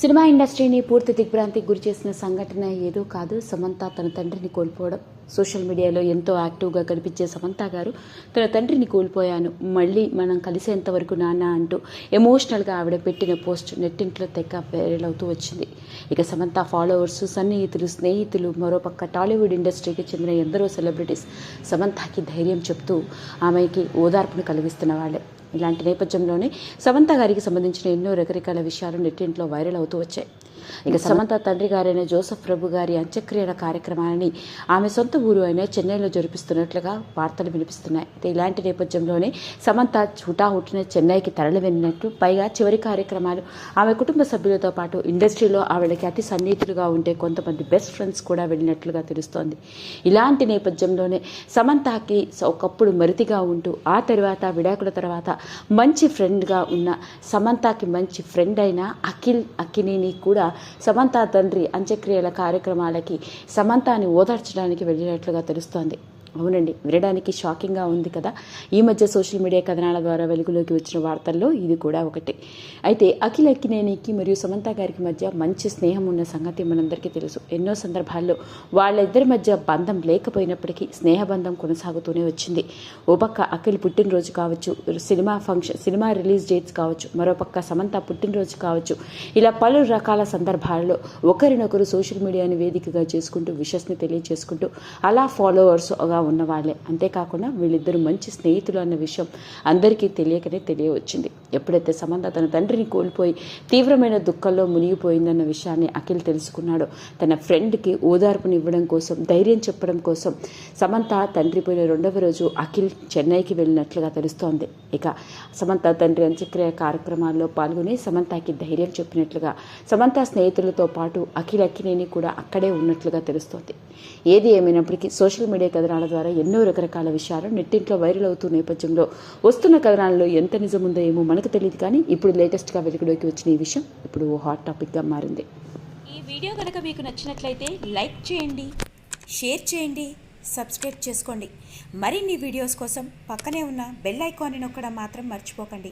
Cinema ఇండస్ట్రీని పూర్తి దిగ్భ్రాంతికి గురి చేసిన సంఘటన ఏదో కాదు. సమంత తన తండ్రిని కోల్పోవడం. సోషల్ మీడియాలో ఎంతో యాక్టివ్గా కనిపించే సమంత గారు తన తండ్రిని కోల్పోయాను. మళ్ళీ మనం కలిసేంత వరకు నాన్న అంటూ ఎమోషనల్గా ఆవిడ పెట్టిన పోస్ట్ నెట్టింట్లో తెగ వైరల్ అవుతూ వచ్చింది. ఇక సమంత ఫాలోవర్స్ సన్నిహితులు స్నేహితులు మరోపక్క టాలీవుడ్ ఇండస్ట్రీకి చెందిన ఎందరో సెలబ్రిటీస్ సమంతకి ధైర్యం చెప్తూ ఆమెకి ఓదార్పును కలిగిస్తున్న వాళ్ళే. ఇలాంటి నేపథ్యంలోనే సమంత గారికి సంబంధించిన ఎన్నో రకరకాల విషయాలు నెట్టింట్లో వైరల్ అవుతూ వచ్చాయి. ఇక సమంత తండ్రి గారైన జోసఫ్ ప్రభు గారి అంత్యక్రియల కార్యక్రమాలని ఆమె సొంత ఊరు అయిన చెన్నైలో జరిపిస్తున్నట్లుగా వార్తలు వినిపిస్తున్నాయి. అయితే ఇలాంటి నేపథ్యంలోనే సమంత హుటాహుటిన చెన్నైకి తరలి వెళ్ళినట్టు పైగా చివరి కార్యక్రమాలు ఆమె కుటుంబ సభ్యులతో పాటు ఇండస్ట్రీలో ఆవిడకి అతి సన్నిహితులుగా ఉంటే కొంతమంది బెస్ట్ ఫ్రెండ్స్ కూడా వెళ్ళినట్లుగా తెలుస్తోంది. ఇలాంటి నేపథ్యంలోనే సమంతకి ఒకప్పుడు మరితిగా ఉంటూ ఆ తర్వాత విడాకుల తర్వాత మంచి ఫ్రెండ్గా ఉన్న సమంతకి మంచి ఫ్రెండ్ అయిన అఖిల్ అక్కినేని కూడా సమంత తండ్రి అంత్యక్రియల కార్యక్రమాలకి సమంతాని ఓదార్చడానికి వెళ్ళినట్లుగా తెలుస్తోంది. అవునండి. వినడానికి షాకింగ్గా ఉంది కదా. ఈ మధ్య సోషల్ మీడియా కథనాల ద్వారా వెలుగులోకి వచ్చిన వార్తల్లో ఇది కూడా ఒకటి. అయితే అఖిల అక్కినేనికి మరియు సమంత గారికి మధ్య మంచి స్నేహం ఉన్న సంగతి మనందరికీ తెలుసు. ఎన్నో సందర్భాల్లో వాళ్ళిద్దరి మధ్య బంధం లేకపోయినప్పటికీ స్నేహబంధం కొనసాగుతూనే వచ్చింది. ఓ పక్క అఖిల్ పుట్టినరోజు కావచ్చు cinema function cinema release dates కావచ్చు మరోపక్క సమంత పుట్టినరోజు కావచ్చు. ఇలా పలు రకాల సందర్భాల్లో ఒకరినొకరు సోషల్ మీడియాని వేదికగా చేసుకుంటూ విషస్ని తెలియజేసుకుంటూ అలా ఫాలోవర్స్గా ఉన్న ఉన్నవాళ్ళే. అంతేకాకుండా వీళ్ళిద్దరూ మంచి స్నేహితులు అన్న విషయం అందరికీ తెలియకనే తెలియవచ్చింది. ఎప్పుడైతే సమంత తన తండ్రిని కోల్పోయి తీవ్రమైన దుఃఖంలో మునిగిపోయిందన్న విషయాన్ని అఖిల్ తెలుసుకున్నాడో. తన ఫ్రెండ్కి ఓదార్పునివ్వడం కోసం ధైర్యం చెప్పడం కోసం సమంత తండ్రి పోయిన రెండవ రోజు అఖిల్ చెన్నైకి వెళ్ళినట్లుగా తెలుస్తోంది. ఇక సమంత తండ్రి అంత్యక్రియ కార్యక్రమాల్లో పాల్గొని సమంతకి ధైర్యం చెప్పినట్లుగా సమంత స్నేహితులతో పాటు అఖిల్ అక్కినేని కూడా అక్కడే ఉన్నట్లుగా తెలుస్తోంది. ఏది ఏమైనప్పటికీ సోషల్ మీడియా కథనాల ద్వారా ఎన్నో రకరకాల విషయాలు నెట్టింట్లో వైరల్ అవుతున్న నేపథ్యంలో వస్తున్న కథనాల్లో ఎంత నిజముందో ఏమో మనకు తెలియదు కానీ ఇప్పుడు లేటెస్ట్గా వెలుగులోకి వచ్చిన ఈ విషయం ఇప్పుడు హాట్ టాపిక్గా మారింది. ఈ వీడియో కనుక మీకు నచ్చినట్లయితే లైక్ చేయండి షేర్ చేయండి సబ్స్క్రైబ్ చేసుకోండి. మరిన్ని వీడియోస్ కోసం పక్కనే ఉన్న బెల్ ఐకాన్ని నొక్కడం మాత్రం మర్చిపోకండి.